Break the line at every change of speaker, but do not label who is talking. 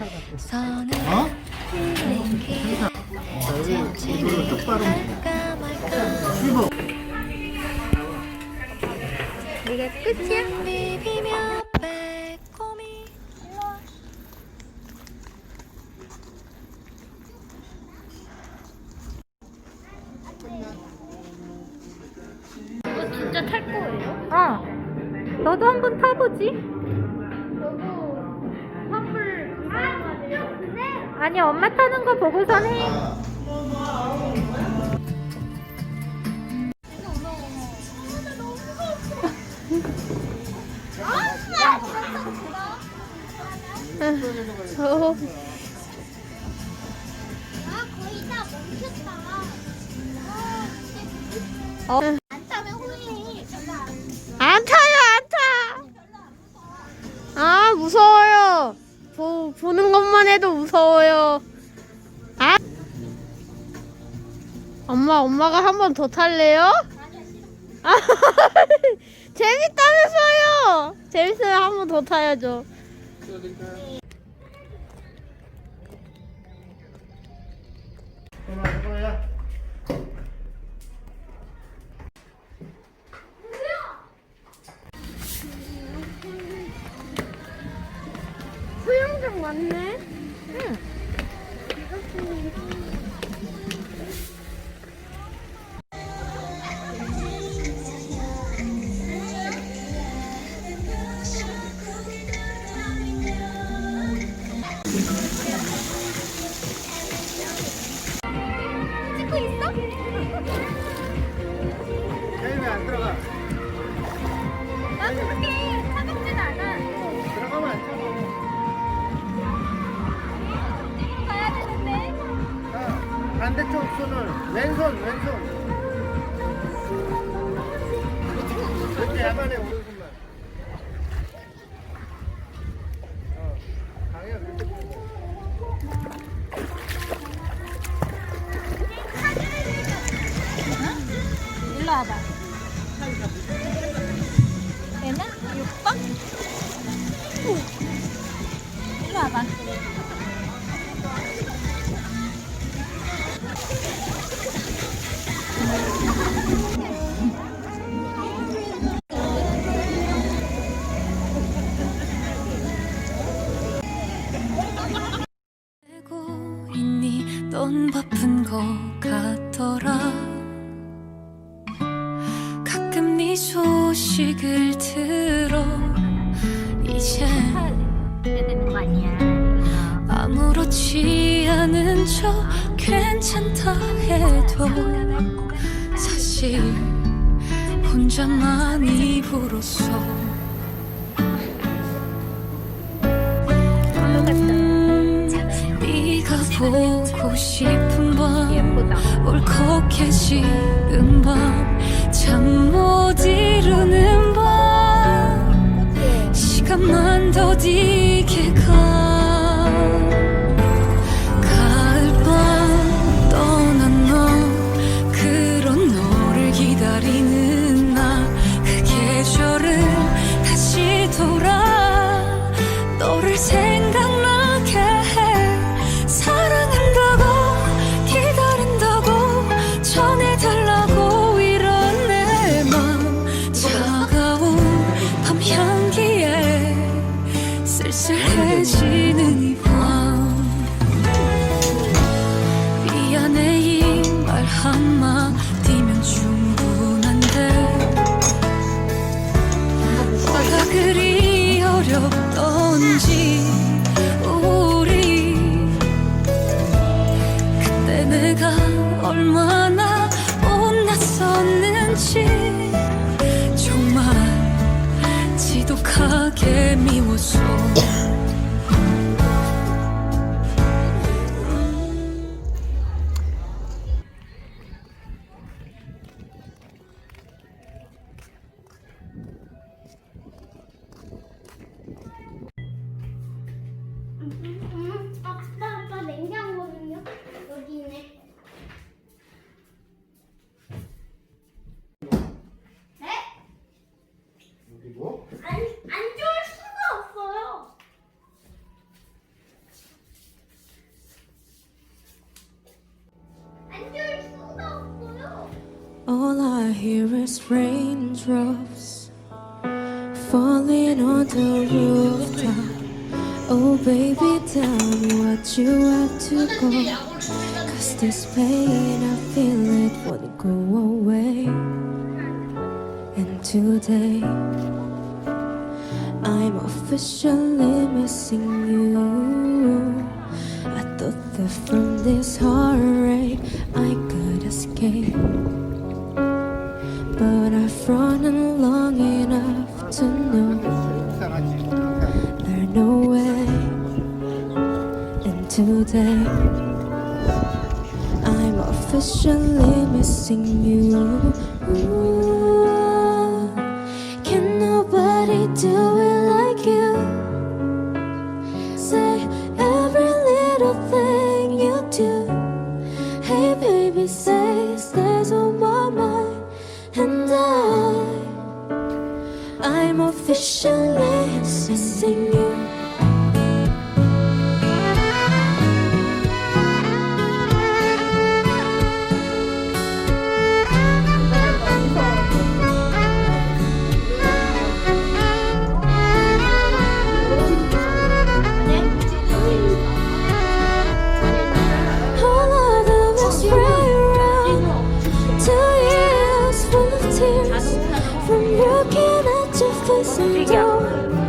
어? 여기 이거를 똑바로 씹어.
이게 끝이야? 진짜 탈 거예요? 어 너도 한번 타보지 아니 엄마 타는 거 보고선 해 어.
아 거의 다 멈췄다. 아,
어. 보, 보는 것만 해도 무서워요. 아. 엄마, 엄마가 한 번 더 탈래요? 아, 재밌다면서요. 재밌으면 한 번 더 타야죠.
Anne. 반대쪽 손을 왼손, 왼손. 이렇게 야만에 오른손만. 어, 방향 이렇게 보는 거야.
일로 와봐. 얘는 6번? 일로 와봐.
넌 바쁜 거 같더라 가끔 네 소식을 들어 이제. 아무렇지 않은 척 괜찮다 해도 사실 혼자만이 불었어 보고 싶은 밤
예쁘다.
울컥해지는 밤잠 못 이루는 밤
raindrops falling on the rooftop. Oh, baby, tell me what you have to go. Cause this pain, I feel it won't go away. And today, I'm officially missing you. I thought that from this heartache I could escape. Today, I'm officially missing you. Ooh, can nobody do it like you? Say every little thing you do. Hey, baby, say stays on my mind. And I, I'm officially missing you. Sigaw.